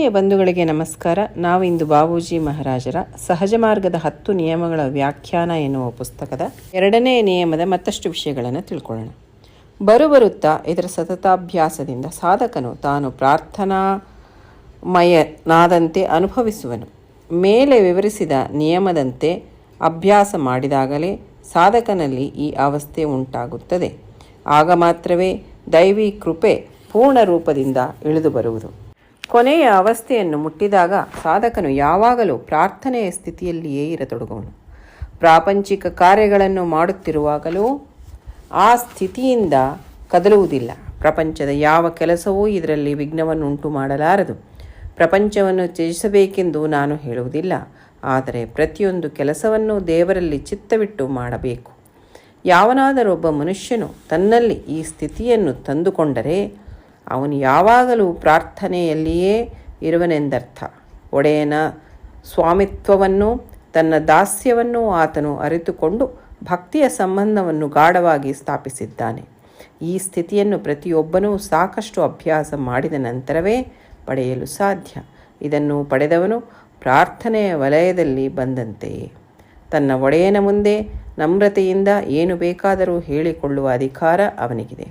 ಆತ್ಮೀಯ ಬಂಧುಗಳಿಗೆ ನಮಸ್ಕಾರ. ನಾವು ಇಂದು ಬಾಬೂಜಿ ಮಹಾರಾಜರ ಸಹಜ ಮಾರ್ಗದ ಹತ್ತು ನಿಯಮಗಳ ವ್ಯಾಖ್ಯಾನ ಎನ್ನುವ ಪುಸ್ತಕದ ಎರಡನೇ ನಿಯಮದ ಮತ್ತಷ್ಟು ವಿಷಯಗಳನ್ನು ತಿಳ್ಕೊಳ್ಳೋಣ. ಬರುಬರುತ್ತಾ ಇದರ ಸತತಾಭ್ಯಾಸದಿಂದ ಸಾಧಕನು ತಾನು ಪ್ರಾರ್ಥನಾಮಯನಾದಂತೆ ಅನುಭವಿಸುವನು. ಮೇಲೆ ವಿವರಿಸಿದ ನಿಯಮದಂತೆ ಅಭ್ಯಾಸ ಮಾಡಿದಾಗಲೇ ಸಾಧಕನಲ್ಲಿ ಈ ಅವಸ್ಥೆ ಉಂಟಾಗುತ್ತದೆ. ಆಗ ಮಾತ್ರವೇ ದೈವಿ ಕೃಪೆ ಪೂರ್ಣ ರೂಪದಿಂದ ಇಳಿದು ಬರುವುದು. ಕೊನೆಯ ಅವಸ್ಥೆಯನ್ನು ಮುಟ್ಟಿದಾಗ ಸಾಧಕನು ಯಾವಾಗಲೂ ಪ್ರಾರ್ಥನೆಯ ಸ್ಥಿತಿಯಲ್ಲಿಯೇ ಇರತೊಡಗುವನು. ಪ್ರಾಪಂಚಿಕ ಕಾರ್ಯಗಳನ್ನು ಮಾಡುತ್ತಿರುವಾಗಲೂ ಆ ಸ್ಥಿತಿಯಿಂದ ಕದಲುವುದಿಲ್ಲ. ಪ್ರಪಂಚದ ಯಾವ ಕೆಲಸವೂ ಇದರಲ್ಲಿ ವಿಘ್ನವನ್ನು ಉಂಟು ಮಾಡಲಾರದು. ಪ್ರಪಂಚವನ್ನು ತ್ಯಜಿಸಬೇಕೆಂದು ನಾನು ಹೇಳುವುದಿಲ್ಲ. ಆದರೆ ಪ್ರತಿಯೊಂದು ಕೆಲಸವನ್ನು ದೇವರಲ್ಲಿ ಚಿತ್ತವಿಟ್ಟು ಮಾಡಬೇಕು. ಯಾವನಾದರೊಬ್ಬ ಮನುಷ್ಯನು ತನ್ನಲ್ಲಿ ಈ ಸ್ಥಿತಿಯನ್ನು ತಂದುಕೊಂಡರೆ ಅವನು ಯಾವಾಗಲೂ ಪ್ರಾರ್ಥನೆಯಲ್ಲಿಯೇ ಇರುವನೆಂದರ್ಥ. ಒಡೆಯನ ಸ್ವಾಮಿತ್ವವನ್ನು, ತನ್ನ ದಾಸ್ಯವನ್ನು ಆತನು ಅರಿತುಕೊಂಡು ಭಕ್ತಿಯ ಸಂಬಂಧವನ್ನು ಗಾಢವಾಗಿ ಸ್ಥಾಪಿಸಿದ್ದಾನೆ. ಈ ಸ್ಥಿತಿಯನ್ನು ಪ್ರತಿಯೊಬ್ಬನೂ ಸಾಕಷ್ಟು ಅಭ್ಯಾಸ ಮಾಡಿದ ನಂತರವೇ ಪಡೆಯಲು ಸಾಧ್ಯ. ಇದನ್ನು ಪಡೆದವನು ಪ್ರಾರ್ಥನೆಯ ವಲಯದಲ್ಲಿ ಬಂದಂತೆಯೇ. ತನ್ನ ಒಡೆಯನ ಮುಂದೆ ನಮ್ರತೆಯಿಂದ ಏನು ಬೇಕಾದರೂ ಹೇಳಿಕೊಳ್ಳುವ ಅಧಿಕಾರ ಅವನಿಗಿದೆ.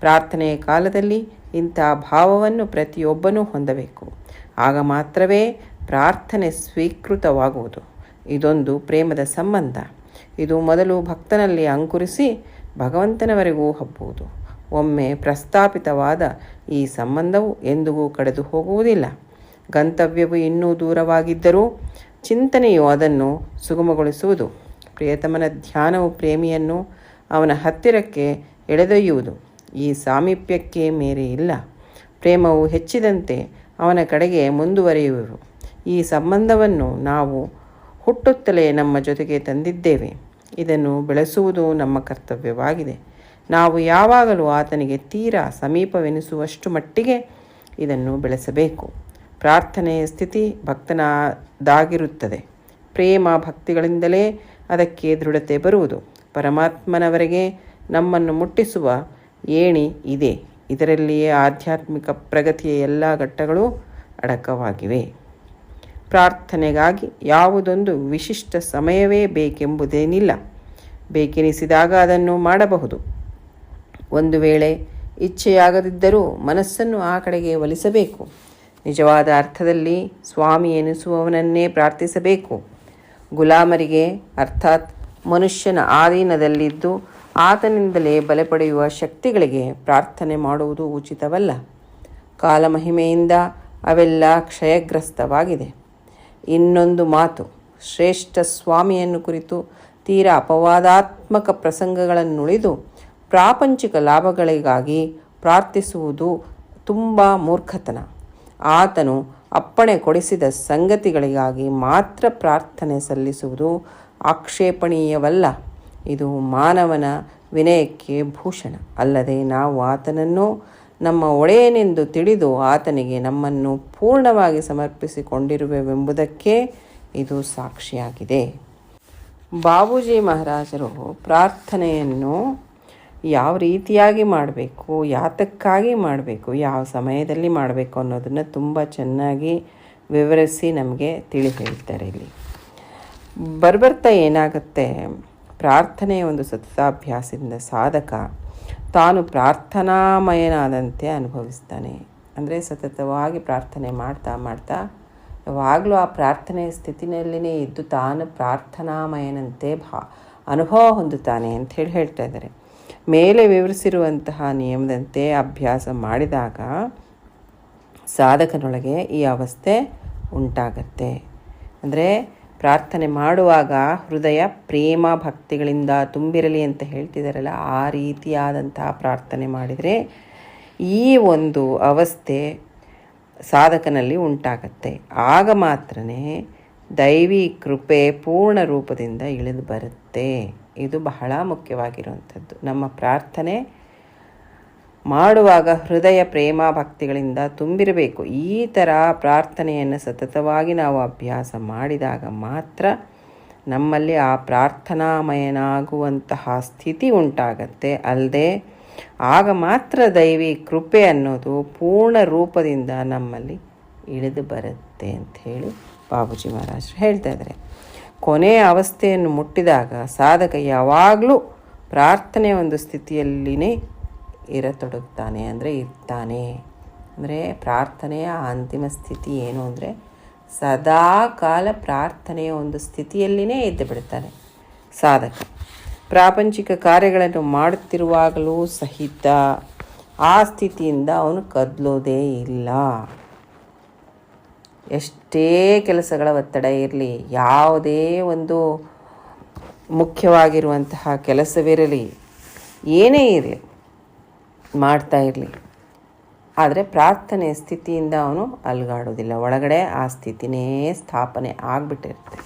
ಪ್ರಾರ್ಥನೆಯ ಕಾಲದಲ್ಲಿ ಇಂಥ ಭಾವವನ್ನು ಪ್ರತಿಯೊಬ್ಬನೂ ಹೊಂದಬೇಕು. ಆಗ ಮಾತ್ರವೇ ಪ್ರಾರ್ಥನೆ ಸ್ವೀಕೃತವಾಗುವುದು. ಇದೊಂದು ಪ್ರೇಮದ ಸಂಬಂಧ. ಇದು ಮೊದಲು ಭಕ್ತನಲ್ಲಿ ಅಂಕುರಿಸಿ ಭಗವಂತನವರೆಗೂ ಹಬ್ಬುವುದು. ಒಮ್ಮೆ ಪ್ರಸ್ತಾಪಿತವಾದ ಈ ಸಂಬಂಧವು ಎಂದಿಗೂ ಕಡೆದು ಹೋಗುವುದಿಲ್ಲ. ಗಂತವ್ಯವು ಇನ್ನೂ ದೂರವಾಗಿದ್ದರೂ ಚಿಂತನೆಯು ಅದನ್ನು ಸುಗಮಗೊಳಿಸುವುದು. ಪ್ರಿಯತಮನ ಧ್ಯಾನವು ಪ್ರೇಮಿಯನ್ನು ಅವನ ಹತ್ತಿರಕ್ಕೆ ಎಳೆದೊಯ್ಯುವುದು. ಈ ಸಾಮೀಪ್ಯಕ್ಕೆ ಮೇರೆ ಇಲ್ಲ. ಪ್ರೇಮವು ಹೆಚ್ಚಿದಂತೆ ಅವನ ಕಡೆಗೆ ಮುಂದುವರಿಯುವುದು. ಈ ಸಂಬಂಧವನ್ನು ನಾವು ಹುಟ್ಟುತ್ತಲೇ ನಮ್ಮ ಜೊತೆಗೆ ತಂದಿದ್ದೇವೆ. ಇದನ್ನು ಬೆಳೆಸುವುದು ನಮ್ಮ ಕರ್ತವ್ಯವಾಗಿದೆ. ನಾವು ಯಾವಾಗಲೂ ಆತನಿಗೆ ತೀರಾ ಸಮೀಪವೆನಿಸುವಷ್ಟು ಮಟ್ಟಿಗೆ ಇದನ್ನು ಬೆಳೆಸಬೇಕು. ಪ್ರಾರ್ಥನೆಯ ಸ್ಥಿತಿ ಭಕ್ತನಾದಾಗಿರುತ್ತದೆ. ಪ್ರೇಮ ಭಕ್ತಿಗಳಿಂದಲೇ ಅದಕ್ಕೆ ದೃಢತೆ ಬರುವುದು. ಪರಮಾತ್ಮನವರೆಗೆ ನಮ್ಮನ್ನು ಮುಟ್ಟಿಸುವ ಏಣಿ ಇದೆ. ಇದರಲ್ಲಿಯೇ ಆಧ್ಯಾತ್ಮಿಕ ಪ್ರಗತಿಯ ಎಲ್ಲ ಘಟ್ಟಗಳು ಅಡಕವಾಗಿವೆ. ಪ್ರಾರ್ಥನೆಗಾಗಿ ಯಾವುದೊಂದು ವಿಶಿಷ್ಟ ಸಮಯವೇ ಬೇಕೆಂಬುದೇನಿಲ್ಲ. ಬೇಕೆನಿಸಿದಾಗ ಅದನ್ನು ಮಾಡಬಹುದು. ಒಂದು ವೇಳೆ ಇಚ್ಛೆಯಾಗದಿದ್ದರೂ ಮನಸ್ಸನ್ನು ಆ ಕಡೆಗೆ ಒಲಿಸಬೇಕು ನಿಜವಾದ ಅರ್ಥದಲ್ಲಿ ಸ್ವಾಮಿ ಎನಿಸುವವನನ್ನೇ ಪ್ರಾರ್ಥಿಸಬೇಕು. ಗುಲಾಮರಿಗೆ, ಅರ್ಥಾತ್ ಮನುಷ್ಯನ ಆಧೀನದಲ್ಲಿದ್ದು ಆತನಿಂದಲೇ ಬಲೆ ಪಡೆಯುವ ಶಕ್ತಿಗಳಿಗೆ ಪ್ರಾರ್ಥನೆ ಮಾಡುವುದು ಉಚಿತವಲ್ಲ. ಕಾಲಮಹಿಮೆಯಿಂದ ಅವೆಲ್ಲ ಕ್ಷಯಗ್ರಸ್ತವಾಗಿದೆ. ಇನ್ನೊಂದು ಮಾತು, ಶ್ರೇಷ್ಠ ಸ್ವಾಮಿಯನ್ನು ಕುರಿತು ತೀರಾ ಅಪವಾದಾತ್ಮಕ ಪ್ರಸಂಗಗಳನ್ನುಳಿದು ಪ್ರಾಪಂಚಿಕ ಲಾಭಗಳಿಗಾಗಿ ಪ್ರಾರ್ಥಿಸುವುದು ತುಂಬ ಮೂರ್ಖತನ. ಆತನು ಅಪ್ಪಣೆ ಕೊಡಿಸಿದ ಸಂಗತಿಗಳಿಗಾಗಿ ಮಾತ್ರ ಪ್ರಾರ್ಥನೆ ಸಲ್ಲಿಸುವುದು ಆಕ್ಷೇಪಣೀಯವಲ್ಲ. ಇದು ಮಾನವನ ವಿನಯಕ್ಕೆ ಭೂಷಣ. ಅಲ್ಲದೆ ನಾವು ಆತನನ್ನು ನಮ್ಮ ಒಡೆಯನೆಂದು ತಿಳಿದು ಆತನಿಗೆ ನಮ್ಮನ್ನು ಪೂರ್ಣವಾಗಿ ಸಮರ್ಪಿಸಿಕೊಂಡಿರುವೆವೆಂಬುದಕ್ಕೆ ಇದು ಸಾಕ್ಷಿಯಾಗಿದೆ. ಬಾಬೂಜಿ ಮಹಾರಾಜರು ಪ್ರಾರ್ಥನೆಯನ್ನು ಯಾವ ರೀತಿಯಾಗಿ ಮಾಡಬೇಕು, ಯಾತಕ್ಕಾಗಿ ಮಾಡಬೇಕು, ಯಾವ ಸಮಯದಲ್ಲಿ ಮಾಡಬೇಕು ಅನ್ನೋದನ್ನು ತುಂಬ ಚೆನ್ನಾಗಿ ವಿವರಿಸಿ ನಮಗೆ ತಿಳಿ ಹೇಳ್ತಾರೆ ಇಲ್ಲಿ. ಬರ್ಬರ್ತಾ ಏನಾಗುತ್ತೆ? ಪ್ರಾರ್ಥನೆಯ ಒಂದು ಸತತಾಭ್ಯಾಸದಿಂದ ಸಾಧಕ ತಾನು ಪ್ರಾರ್ಥನಾಮಯನಾದಂತೆ ಅನುಭವಿಸ್ತಾನೆ. ಅಂದರೆ ಸತತವಾಗಿ ಪ್ರಾರ್ಥನೆ ಮಾಡ್ತಾ ಮಾಡ್ತಾ ಯಾವಾಗಲೂ ಆ ಪ್ರಾರ್ಥನೆಯ ಸ್ಥಿತಿನಲ್ಲಿನೇ ಇದ್ದು ತಾನು ಪ್ರಾರ್ಥನಾಮಯನಂತೆ ಭಾ ಅನುಭವ ಹೊಂದುತ್ತಾನೆ ಅಂತ ಹೇಳಿ ಹೇಳ್ತಾ ಇದ್ದಾರೆ. ಮೇಲೆ ವಿವರಿಸಿರುವಂತಹ ನಿಯಮದಂತೆ ಅಭ್ಯಾಸ ಮಾಡಿದಾಗ ಸಾಧಕನೊಳಗೆ ಈ ಅವಸ್ಥೆ ಉಂಟಾಗತ್ತೆ. ಅಂದರೆ ಪ್ರಾರ್ಥನೆ ಮಾಡುವಾಗ ಹೃದಯ ಪ್ರೇಮ ಭಕ್ತಿಗಳಿಂದ ತುಂಬಿರಲಿ ಅಂತ ಹೇಳ್ತಿದ್ದಾರಲ್ಲ ಆ ರೀತಿಯಾದಂತಹ ಪ್ರಾರ್ಥನೆ ಮಾಡಿದರೆ ಈ ಒಂದು ಅವಸ್ಥೆ ಸಾಧಕನಲ್ಲಿ ಉಂಟಾಗತ್ತೆ. ಆಗ ಮಾತ್ರ ದೈವಿ ಕೃಪೆ ಪೂರ್ಣ ರೂಪದಿಂದ ಇಳಿದು ಬರುತ್ತೆ. ಇದು ಬಹಳ ಮುಖ್ಯವಾಗಿರುವಂಥದ್ದು. ನಮ್ಮ ಪ್ರಾರ್ಥನೆ ಮಾಡುವಾಗ ಹೃದಯ ಪ್ರೇಮ ಭಕ್ತಿಗಳಿಂದ ತುಂಬಿರಬೇಕು. ಈ ಥರ ಪ್ರಾರ್ಥನೆಯನ್ನು ಸತತವಾಗಿ ನಾವು ಅಭ್ಯಾಸ ಮಾಡಿದಾಗ ಮಾತ್ರ ನಮ್ಮಲ್ಲಿ ಆ ಪ್ರಾರ್ಥನಾಮಯನಾಗುವಂತಹ ಸ್ಥಿತಿ ಉಂಟಾಗತ್ತೆ. ಅಲ್ಲದೆ ಆಗ ಮಾತ್ರ ದೈವಿ ಕೃಪೆ ಅನ್ನೋದು ಪೂರ್ಣ ರೂಪದಿಂದ ನಮ್ಮಲ್ಲಿ ಇಳಿದು ಬರುತ್ತೆ ಅಂತ ಹೇಳಿ ಬಾಬೂಜಿ ಮಹಾರಾಜರು ಹೇಳ್ತಾ ಇದ್ದಾರೆ. ಕೊನೆಯ ಅವಸ್ಥೆಯನ್ನು ಮುಟ್ಟಿದಾಗ ಸಾಧಕ ಯಾವಾಗಲೂ ಪ್ರಾರ್ಥನೆ ಒಂದು ಸ್ಥಿತಿಯಲ್ಲಿನೇ ಇರತೊಡಗ್ತಾನೆ ಅಂದರೆ ಇರ್ತಾನೆ. ಅಂದರೆ ಪ್ರಾರ್ಥನೆಯ ಅಂತಿಮ ಸ್ಥಿತಿ ಏನು ಅಂದರೆ ಸದಾ ಕಾಲ ಪ್ರಾರ್ಥನೆಯ ಒಂದು ಸ್ಥಿತಿಯಲ್ಲಿನೇ ಎದ್ದು ಬಿಡ್ತಾನೆ ಸಾಧಕ. ಪ್ರಾಪಂಚಿಕ ಕಾರ್ಯಗಳನ್ನು ಮಾಡುತ್ತಿರುವಾಗಲೂ ಸಹಿತ ಆ ಸ್ಥಿತಿಯಿಂದ ಅವನು ಕದಲೋದೇ ಇಲ್ಲ. ಎಷ್ಟೇ ಕೆಲಸಗಳ ಒತ್ತಡ ಇರಲಿ, ಯಾವುದೇ ಒಂದು ಮುಖ್ಯವಾಗಿರುವಂತಹ ಕೆಲಸವಿರಲಿ, ಏನೇ ಇರಲಿ ಮಾಡ್ತಾ ಇರಲಿ. ಆದರೆ ಪ್ರಾರ್ಥನೆ ಸ್ಥಿತಿಯಿಂದ ಅವನು ಅಲ್ಗಾಡೋದಿಲ್ಲ. ಒಳಗಡೆ ಆ ಸ್ಥಿತಿನೇ ಸ್ಥಾಪನೆ ಆಗಿಬಿಟ್ಟಿರುತ್ತೆ.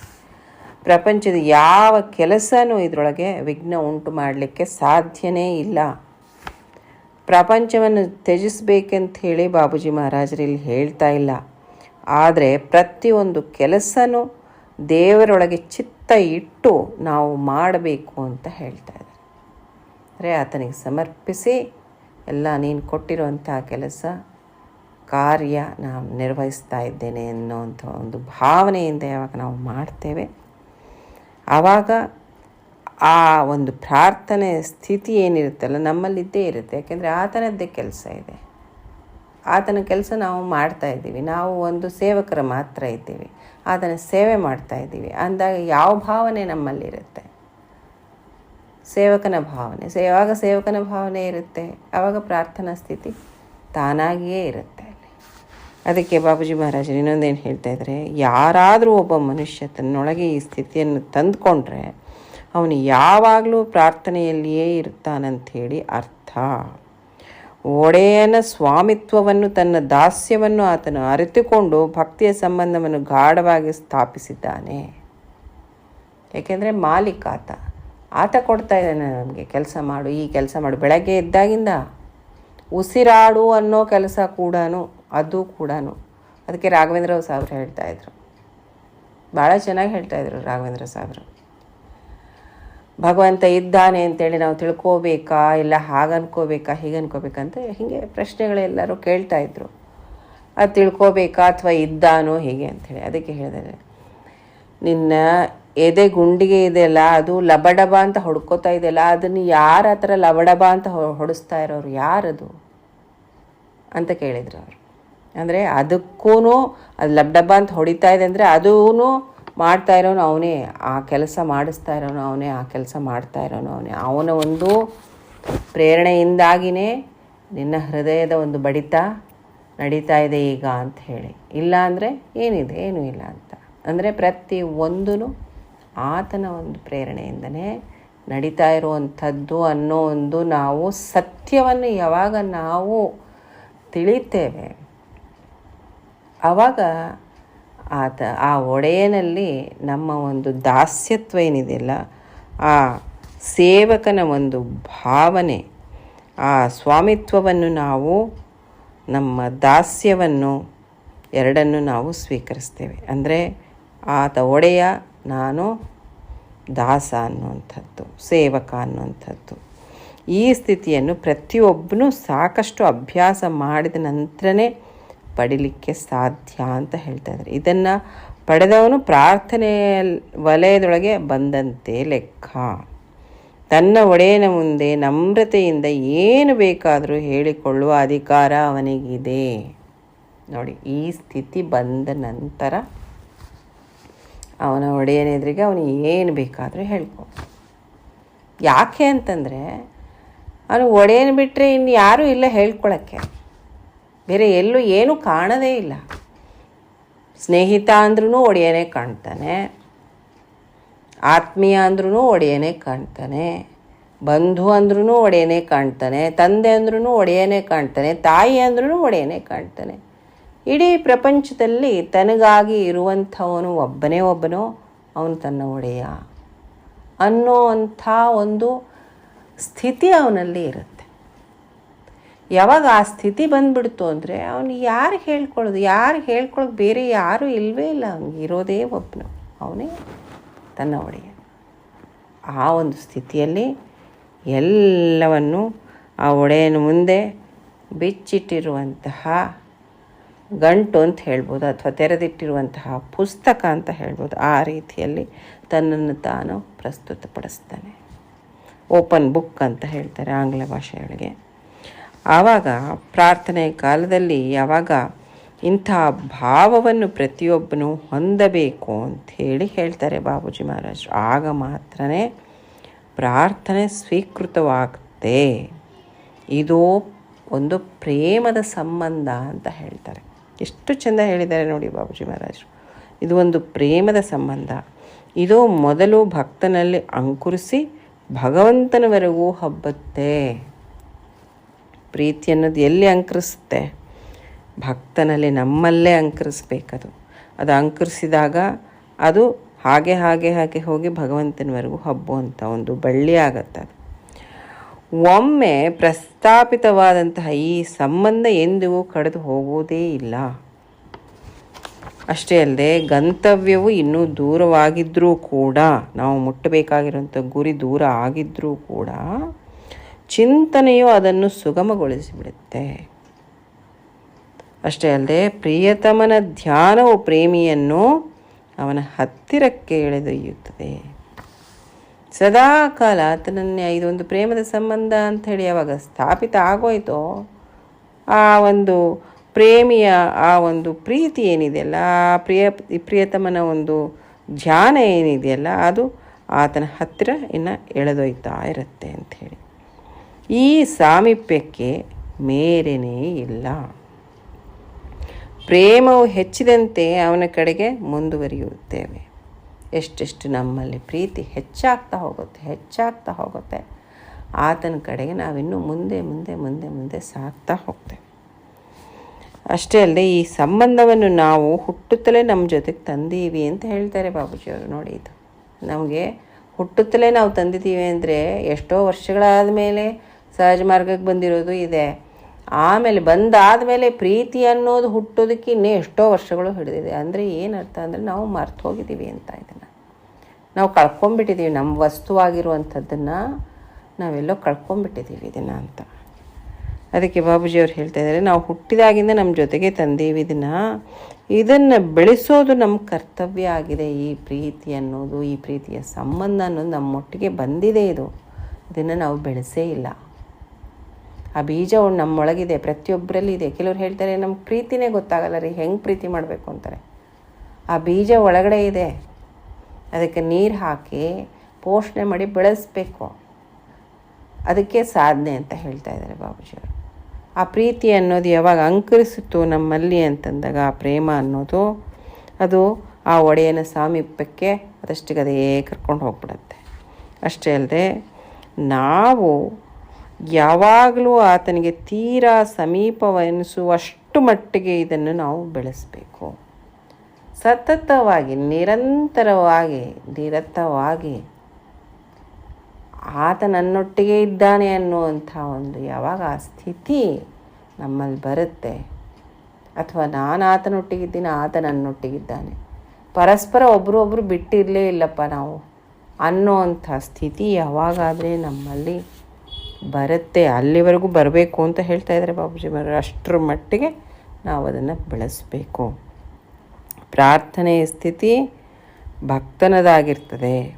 ಪ್ರಪಂಚದ ಯಾವ ಕೆಲಸನೂ ಇದರೊಳಗೆ ವಿಘ್ನ ಉಂಟು ಮಾಡಲಿಕ್ಕೆ ಸಾಧ್ಯನೇ ಇಲ್ಲ. ಪ್ರಪಂಚವನ್ನು ತ್ಯಜಿಸಬೇಕಂತ ಹೇಳಿ ಬಾಬೂಜಿ ಮಹಾರಾಜರು ಇಲ್ಲಿ ಹೇಳ್ತಾ ಇಲ್ಲ. ಆದರೆ ಪ್ರತಿಯೊಂದು ಕೆಲಸನೂ ದೇವರೊಳಗೆ ಚಿತ್ತ ಇಟ್ಟು ನಾವು ಮಾಡಬೇಕು ಅಂತ ಹೇಳ್ತಾ ಇದ್ದಾರೆ. ಅಂದರೆ ಆತನಿಗೆ ಸಮರ್ಪಿಸಿ ಎಲ್ಲ ನೀನು ಕೊಟ್ಟಿರುವಂಥ ಕೆಲಸ, ಕಾರ್ಯ ನಾವು ನಿರ್ವಹಿಸ್ತಾ ಇದ್ದೇನೆ ಅನ್ನೋವಂಥ ಒಂದು ಭಾವನೆಯಿಂದ ಯಾವಾಗ ನಾವು ಮಾಡ್ತೇವೆ, ಆವಾಗ ಆ ಒಂದು ಪ್ರಾರ್ಥನೆ ಸ್ಥಿತಿ ಏನಿರುತ್ತಲ್ಲ, ನಮ್ಮಲ್ಲಿದ್ದೇ ಇರುತ್ತೆ. ಯಾಕೆಂದರೆ ಆತನದ್ದೇ ಕೆಲಸ ಇದೆ. ಆತನ ಕೆಲಸ ನಾವು ಮಾಡ್ತಾ ಇದ್ದೀವಿ. ನಾವು ಒಂದು ಸೇವಕರ ಮಾತ್ರ ಇದ್ದೀವಿ. ಆತನ ಸೇವೆ ಮಾಡ್ತಾ ಇದ್ದೀವಿ. ಅಂದಾಗ ಯಾವ ಭಾವನೆ ನಮ್ಮಲ್ಲಿರುತ್ತೆ? ಸೇವಕನ ಭಾವನೆ. ಸೊ, ಯಾವಾಗ ಸೇವಕನ ಭಾವನೆ ಇರುತ್ತೆ ಆವಾಗ ಪ್ರಾರ್ಥನಾ ಸ್ಥಿತಿ ತಾನಾಗಿಯೇ ಇರುತ್ತೆ ಅದಕ್ಕೆ ಬಾಬುಜಿ ಮಹಾರಾಜರು ಇನ್ನೊಂದೇನು ಹೇಳ್ತಾ ಇದ್ದಾರೆ ಯಾರಾದರೂ ಒಬ್ಬ ಮನುಷ್ಯ ತನ್ನೊಳಗೆ ಈ ಸ್ಥಿತಿಯನ್ನು ತಂದುಕೊಂಡ್ರೆ, ಅವನು ಯಾವಾಗಲೂ ಪ್ರಾರ್ಥನೆಯಲ್ಲಿಯೇ ಇರ್ತಾನಂಥೇಳಿ ಅರ್ಥ. ಒಡೆಯನ ಸ್ವಾಮಿತ್ವವನ್ನು, ತನ್ನ ದಾಸ್ಯವನ್ನು ಆತನು ಅರಿತುಕೊಂಡು ಭಕ್ತಿಯ ಸಂಬಂಧವನ್ನು ಗಾಢವಾಗಿ ಸ್ಥಾಪಿಸಿದ್ದಾನೆ. ಏಕೆಂದರೆ ಮಾಲೀಕ ಆತ ಕೊಡ್ತಾ ಇದ್ದಾನೆ ನಮಗೆ, ಕೆಲಸ ಮಾಡು, ಈ ಕೆಲಸ ಮಾಡು. ಬೆಳಗ್ಗೆ ಎದ್ದಾಗಿಂದ ಉಸಿರಾಡು ಅನ್ನೋ ಕೆಲಸ ಕೂಡ ಅದು ಕೂಡ ಅದಕ್ಕೆ ರಾಘವೇಂದ್ರ ಸಾಬ್ರು ಹೇಳ್ತಾಯಿದ್ರು ಭಾಳ ಚೆನ್ನಾಗಿ ಹೇಳ್ತಾಯಿದ್ರು ರಾಘವೇಂದ್ರ ಸಾಬ್ರು. ಭಗವಂತ ಇದ್ದಾನೆ ಅಂತೇಳಿ ನಾವು ತಿಳ್ಕೋಬೇಕಾ, ಇಲ್ಲ ಹಾಗೆ ಅನ್ಕೋಬೇಕಾ, ಹೀಗೆ ಅನ್ಕೋಬೇಕಂತ ಹೀಗೆ ಪ್ರಶ್ನೆಗಳೆಲ್ಲರೂ ಕೇಳ್ತಾ ಇದ್ರು. ಅದು ತಿಳ್ಕೋಬೇಕಾ ಅಥವಾ ಇದ್ದಾನೋ ಹೀಗೆ ಅಂಥೇಳಿ ಅದಕ್ಕೆ ಹೇಳಿದರೆ. ನಿನ್ನ ಎದೆ ಗುಂಡಿಗೆ ಇದೆಯಲ್ಲ ಅದು ಲಬಡಬ ಅಂತ ಹೊಡ್ಕೋತಾ ಇದೆಯಲ್ಲ ಅದನ್ನು ಯಾರು ಆ ಥರ ಲಬಡಬ ಅಂತ ಹೊಡಿಸ್ತಾ ಇರೋರು ಯಾರದು? ಅಂತ ಕೇಳಿದ್ರು ಅವರು. ಅಂದರೆ ಅದಕ್ಕೂ ಅದು ಲಬಡಬ ಅಂತ ಹೊಡಿತಾ ಇದೆ ಅಂದರೆ ಅದೂ ಮಾಡ್ತಾ ಇರೋನು ಅವನೇ, ಆ ಕೆಲಸ ಮಾಡಿಸ್ತಾ ಇರೋನು ಅವನೇ, ಆ ಕೆಲಸ ಮಾಡ್ತಾ ಇರೋನು ಅವನೇ. ಅವನ ಒಂದು ಪ್ರೇರಣೆಯಿಂದಾಗಿಯೇ ನಿನ್ನ ಹೃದಯದ ಒಂದು ಬಡಿತ ನಡೀತಾ ಇದೆ ಈಗ ಅಂತ ಹೇಳಿ. ಇಲ್ಲ ಅಂದರೆ ಏನಿದೆ? ಏನೂ ಇಲ್ಲ ಅಂತ. ಅಂದರೆ ಪ್ರತಿ ಒಂದೂ ಆತನ ಒಂದು ಪ್ರೇರಣೆಯಿಂದನೇ ನಡೀತಾ ಇರುವಂಥದ್ದು ಅನ್ನೋ ಒಂದು ನಾವು ಸತ್ಯವನ್ನು ಯಾವಾಗ ನಾವು ತಿಳಿತೇವೆ ಆವಾಗ ಆತ ಆ ಒಡೆಯನಲ್ಲಿ ನಮ್ಮ ಒಂದು ದಾಸ್ಯತ್ವ ಏನಿದೆಯಲ್ಲ, ಆ ಸೇವಕನ ಒಂದು ಭಾವನೆ, ಆ ಸ್ವಾಮಿತ್ವವನ್ನು ನಾವು, ನಮ್ಮ ದಾಸ್ಯವನ್ನು ಎರಡನ್ನು ನಾವು ಸ್ವೀಕರಿಸ್ತೇವೆ. ಅಂದರೆ ಆತ ಒಡೆಯ ನಾನು ದಾಸ ಅನ್ನುವಂಥದ್ದು, ಸೇವಕ ಅನ್ನುವಂಥದ್ದು. ಈ ಸ್ಥಿತಿಯನ್ನು ಪ್ರತಿಯೊಬ್ಬನೂ ಸಾಕಷ್ಟು ಅಭ್ಯಾಸ ಮಾಡಿದ ನಂತರನೇ ಪಡಿಲಿಕ್ಕೆ ಸಾಧ್ಯ ಅಂತ ಹೇಳ್ತಾ ಇದ್ದಾರೆ. ಇದನ್ನು ಪಡೆದವನು ಪ್ರಾರ್ಥನೆ ವಲಯದೊಳಗೆ ಬಂದಂತೆ ಲೆಕ್ಕ. ತನ್ನ ಒಡೆಯನ ಮುಂದೆ ನಮ್ರತೆಯಿಂದ ಏನು ಬೇಕಾದರೂ ಹೇಳಿಕೊಳ್ಳುವ ಅಧಿಕಾರ ಅವನಿಗಿದೆ. ನೋಡಿ, ಈ ಸ್ಥಿತಿ ಬಂದ ನಂತರ ಅವನ ಒಡೆಯನ ಎದುರಿಗೆ ಅವನು ಏನು ಬೇಕಾದರೂ ಹೇಳ್ಕೊ ಯಾಕೆ ಅಂತಂದರೆ, ಅವನು ಒಡೆಯನ ಬಿಟ್ಟರೆ ಇನ್ನು ಯಾರೂ ಇಲ್ಲ ಹೇಳ್ಕೊಳಕ್ಕೆ. ಬೇರೆ ಎಲ್ಲೂ ಏನೂ ಕಾಣದೇ ಇಲ್ಲ. ಸ್ನೇಹಿತ ಅಂದ್ರೂ ಒಡೆಯನೇ ಕಾಣ್ತಾನೆ. ಆತ್ಮೀಯ ಅಂದ್ರೂ ಒಡೆಯನೇ ಕಾಣ್ತಾನೆ. ಬಂಧು ಅಂದ್ರೂ ಒಡೆಯನೇ ಕಾಣ್ತಾನೆ. ತಂದೆ ಅಂದ್ರೂ ಒಡೆಯನೇ ಕಾಣ್ತಾನೆ. ತಾಯಿ ಅಂದ್ರೂ ಒಡೆಯನೇ ಕಾಣ್ತಾನೆ. ಇಡೀ ಪ್ರಪಂಚದಲ್ಲಿ ತನಗಾಗಿ ಇರುವಂಥವನು ಒಬ್ಬನೇ ಒಬ್ಬನೋ, ಅವನು ತನ್ನ ಒಡೆಯ ಅನ್ನೋ ಅಂಥ ಒಂದು ಸ್ಥಿತಿ ಅವನಲ್ಲಿ ಇರುತ್ತೆ. ಯಾವಾಗ ಆ ಸ್ಥಿತಿ ಬಂದ್ಬಿಡ್ತು ಅಂದರೆ ಅವನು ಯಾರು ಹೇಳ್ಕೊಳ್ಳೋದು ಯಾರು ಹೇಳ್ಕೊಳ್ಳೋದು ಬೇರೆ ಯಾರೂ ಇಲ್ಲವೇ ಇಲ್ಲ ಅವನಿಗೆ ಇರೋದೇ ಒಬ್ಬನು ಅವನೇ ತನ್ನ ಒಡೆಯ. ಆ ಒಂದು ಸ್ಥಿತಿಯಲ್ಲಿ ಎಲ್ಲವನ್ನು ಆ ಒಡೆಯನ ಮುಂದೆ ಬಿಚ್ಚಿಟ್ಟಿರುವಂತಹ ಗಂಟು ಅಂತ ಹೇಳ್ಬೋದು ಅಥವಾ ತೆರೆದಿಟ್ಟಿರುವಂತಹ ಪುಸ್ತಕ ಅಂತ ಹೇಳ್ಬೋದು, ಆ ರೀತಿಯಲ್ಲಿ ತನ್ನನ್ನು ತಾನು ಪ್ರಸ್ತುತಪಡಿಸ್ತಾನೆ. ಓಪನ್ ಬುಕ್ ಅಂತ ಹೇಳ್ತಾರೆ ಆಂಗ್ಲ ಭಾಷೆಯೊಳಗೆ. ಆವಾಗ ಪ್ರಾರ್ಥನೆ ಕಾಲದಲ್ಲಿ ಯಾವಾಗ ಇಂಥ ಭಾವವನ್ನು ಪ್ರತಿಯೊಬ್ಬನು ಹೊಂದಬೇಕು ಅಂತ ಹೇಳಿ ಹೇಳ್ತಾರೆ ಬಾಬೂಜಿ ಮಹಾರಾಜ್. ಆಗ ಮಾತ್ರನೇ ಪ್ರಾರ್ಥನೆ ಸ್ವೀಕೃತವಾಗುತ್ತೆ ಇದು ಒಂದು ಪ್ರೇಮದ ಸಂಬಂಧ ಅಂತ ಹೇಳ್ತಾರೆ. ಎಷ್ಟು ಚೆಂದ ಹೇಳಿದ್ದಾರೆ ನೋಡಿ ಬಾಬುಜಿ ಮಹಾರಾಜರು. ಇದು ಒಂದು ಪ್ರೇಮದ ಸಂಬಂಧ. ಇದು ಮೊದಲು ಭಕ್ತನಲ್ಲಿ ಅಂಕುರಿಸಿ ಭಗವಂತನವರೆಗೂ ಹಬ್ಬತ್ತೆ. ಪ್ರೀತಿ ಅನ್ನೋದು ಎಲ್ಲಿ ಅಂಕರಿಸುತ್ತೆ? ಭಕ್ತನಲ್ಲಿ ನಮ್ಮಲ್ಲೇ ಅಂಕರಿಸ್ಬೇಕದು. ಅದು ಅಂಕರಿಸಿದಾಗ ಅದು ಹಾಗೆ ಹಾಗೆ ಹಾಗೆ ಹೋಗಿ ಭಗವಂತನವರೆಗೂ ಹಬ್ಬುವಂಥ ಒಂದು ಬಳ್ಳಿ ಆಗತ್ತೆ ಅದು. ಒಮ್ಮೆ ಪ್ರಸ್ತಾಪಿತವಾದಂತಹ ಈ ಸಂಬಂಧ ಎಂದಿಗೂ ಕಳೆದು ಹೋಗುವುದೇ ಇಲ್ಲ. ಅಷ್ಟೇ ಅಲ್ಲದೆ ಗಂತವ್ಯವು ಇನ್ನೂ ದೂರವಾಗಿದ್ದರೂ ಕೂಡ, ನಾವು ಮುಟ್ಟಬೇಕಾಗಿರುವಂಥ ಗುರಿ ದೂರ ಆಗಿದ್ದರೂ ಕೂಡ, ಚಿಂತನೆಯು ಅದನ್ನು ಸುಗಮಗೊಳಿಸಿಬಿಡುತ್ತೆ. ಅಷ್ಟೇ ಅಲ್ಲದೆ ಪ್ರಿಯತಮನ ಧ್ಯಾನವು ಪ್ರೇಮಿಯನ್ನು ಅವನ ಹತ್ತಿರಕ್ಕೆ ಎಳೆದೊಯ್ಯುತ್ತದೆ. ಸದಾ ಕಾಲ ಆತನನ್ನೇ ಇದೊಂದು ಪ್ರೇಮದ ಸಂಬಂಧ ಅಂಥೇಳಿ ಯಾವಾಗ ಸ್ಥಾಪಿತ ಆಗೋಯ್ತೋ, ಆ ಒಂದು ಪ್ರೇಮಿಯ ಆ ಒಂದು ಪ್ರೀತಿ ಏನಿದೆಯಲ್ಲ ಆ ಪ್ರಿಯ ಪ್ರಿಯತಮನ ಒಂದು ಧ್ಯಾನ ಏನಿದೆಯಲ್ಲ ಅದು ಆತನ ಹತ್ತಿರ ಇನ್ನು ಎಳೆದೊಯ್ತಾ ಇರುತ್ತೆ ಅಂಥೇಳಿ ಈ ಸಾಮೀಪ್ಯಕ್ಕೆ ಮೇರೆನೇ ಇಲ್ಲ. ಪ್ರೇಮವು ಹೆಚ್ಚಿದಂತೆ ಅವನ ಕಡೆಗೆ ಮುಂದುವರಿಯುತ್ತೇವೆ. ಎಷ್ಟೆಷ್ಟು ನಮ್ಮಲ್ಲಿ ಪ್ರೀತಿ ಹೆಚ್ಚಾಗ್ತಾ ಹೋಗುತ್ತೆ ಹೆಚ್ಚಾಗ್ತಾ ಹೋಗುತ್ತೆ. ಆತನ ಕಡೆಗೆ ನಾವಿನ್ನೂ ಮುಂದೆ ಮುಂದೆ ಮುಂದೆ ಮುಂದೆ ಸಾಗ್ತಾ ಹೋಗ್ತೇವೆ. ಅಷ್ಟೇ ಅಲ್ಲದೆ ಈ ಸಂಬಂಧವನ್ನು ನಾವು ಹುಟ್ಟುತ್ತಲೇ ನಮ್ಮ ಜೊತೆಗೆ ತಂದೀವಿ ಅಂತ ಹೇಳ್ತಾರೆ ಬಾಬೂಜಿಯವರು. ನೋಡಿ ಇದು. ನಮಗೆ ಹುಟ್ಟುತ್ತಲೇ ನಾವು ತಂದಿದ್ದೀವಿ ಅಂದರೆ ಎಷ್ಟೋ ವರ್ಷಗಳಾದ ಮೇಲೆ ಸಹಜ ಮಾರ್ಗಕ್ಕೆ ಬಂದಿರೋದು ಇದೆ. ಆಮೇಲೆ ಬಂದಾದ ಮೇಲೆ ಪ್ರೀತಿ ಅನ್ನೋದು ಹುಟ್ಟೋದಕ್ಕೆ ಇನ್ನೇ ಎಷ್ಟೋ ವರ್ಷಗಳು ಹಿಡಿದಿದೆ. ಅಂದರೆ ಏನರ್ಥ ಅಂದರೆ ನಾವು ಮರ್ತು ಹೋಗಿದ್ದೀವಿ ಅಂತ ಇದನ್ನು. ನಾವು ಕಳ್ಕೊಂಬಿಟ್ಟಿದ್ದೀವಿ ನಮ್ಮ ವಸ್ತುವಾಗಿರುವಂಥದ್ದನ್ನು ನಾವೆಲ್ಲೋ ಕಳ್ಕೊಂಬಿಟ್ಟಿದ್ದೀವಿ ಇದನ್ನು ಅಂತ. ಅದಕ್ಕೆ ಬಾಬೂಜಿಯವ್ರು ಹೇಳ್ತಾ ಇದ್ದಾರೆ, ನಾವು ಹುಟ್ಟಿದಾಗಿಂದ ನಮ್ಮ ಜೊತೆಗೆ ತಂದೀವಿ ಇದನ್ನು. ಇದನ್ನು ಬೆಳೆಸೋದು ನಮ್ಮ ಕರ್ತವ್ಯ ಆಗಿದೆ. ಈ ಪ್ರೀತಿ ಅನ್ನೋದು, ಈ ಪ್ರೀತಿಯ ಸಂಬಂಧ ಅನ್ನೋದು ನಮ್ಮೊಟ್ಟಿಗೆ ಬಂದಿದೆ ಇದು. ಇದನ್ನು ನಾವು ಬೆಳೆಸೇ ಇಲ್ಲ. ಆ ಬೀಜ ನಮ್ಮೊಳಗಿದೆ ಪ್ರತಿಯೊಬ್ಬರಲ್ಲಿ ಇದೆ ಕೆಲವ್ರು ಹೇಳ್ತಾರೆ ನಮ್ಮ ಪ್ರೀತಿನೇ ಗೊತ್ತಾಗಲ್ಲ ರೀ, ಹೆಂಗೆ ಪ್ರೀತಿ ಮಾಡಬೇಕು? ಅಂತಾರೆ. ಆ ಬೀಜ ಒಳಗಡೆ ಇದೆ. ಅದಕ್ಕೆ ನೀರು ಹಾಕಿ ಪೋಷಣೆ ಮಾಡಿ ಬೆಳೆಸಬೇಕು. ಅದಕ್ಕೆ ಸಾಧನೆ ಅಂತ ಹೇಳ್ತಾ ಇದ್ದಾರೆ ಬಾಬುಜಿಯವರು ಆ ಪ್ರೀತಿ ಅನ್ನೋದು ಯಾವಾಗ ಅಂಕರಿಸಿತು ನಮ್ಮಲ್ಲಿ ಅಂತಂದಾಗ ಆ ಪ್ರೇಮ ಅನ್ನೋದು ಅದು ಆ ಒಡೆಯನ ಸಾಮೀಪ್ಯಕ್ಕೆ ಅದಷ್ಟಿಗೆ ಅದೇ ಕರ್ಕೊಂಡು ಹೋಗ್ಬಿಡುತ್ತೆ. ಅಷ್ಟೇ ಅಲ್ಲದೆ ನಾವು ಯಾವಾಗಲೂ ಆತನಿಗೆ ತೀರಾ ಸಮೀಪವೆನಿಸುವಷ್ಟು ಮಟ್ಟಿಗೆ ಇದನ್ನು ನಾವು ಬೆಳೆಸಬೇಕು. ಸತತವಾಗಿ, ನಿರಂತರವಾಗಿ, ನಿರತವಾಗಿ ಆತ ನನ್ನೊಟ್ಟಿಗೆ ಇದ್ದಾನೆ ಅನ್ನುವಂಥ ಒಂದು ಯಾವಾಗ ಆ ಸ್ಥಿತಿ ನಮ್ಮಲ್ಲಿ ಬರುತ್ತೆ. ಅಥವಾ ನಾನು ಆತನೊಟ್ಟಿಗಿದ್ದೀನಿ ಆತ ನನ್ನೊಟ್ಟಿಗಿದ್ದಾನೆ ಪರಸ್ಪರ ಒಬ್ಬರೊಬ್ಬರು ಬಿಟ್ಟಿರಲೇ ಇಲ್ಲಪ್ಪ ನಾವು ಅನ್ನೋವಂಥ ಸ್ಥಿತಿ ಯಾವಾಗಾದರೆ ನಮ್ಮಲ್ಲಿ ಬರುತ್ತೆ, ಅಲ್ಲಿವರೆಗೂ ಬರಬೇಕು ಅಂತ ಹೇಳ್ತಾ ಇದ್ದಾರೆ ಬಾಬುಜಿ ಮರ ಅಷ್ಟರ ಮಟ್ಟಿಗೆ ನಾವು ಅದನ್ನು ಬೆಳೆಸಬೇಕು. ಪ್ರಾರ್ಥನೆಯ ಸ್ಥಿತಿ ಭಕ್ತನದಾಗಿರ್ತದೆ.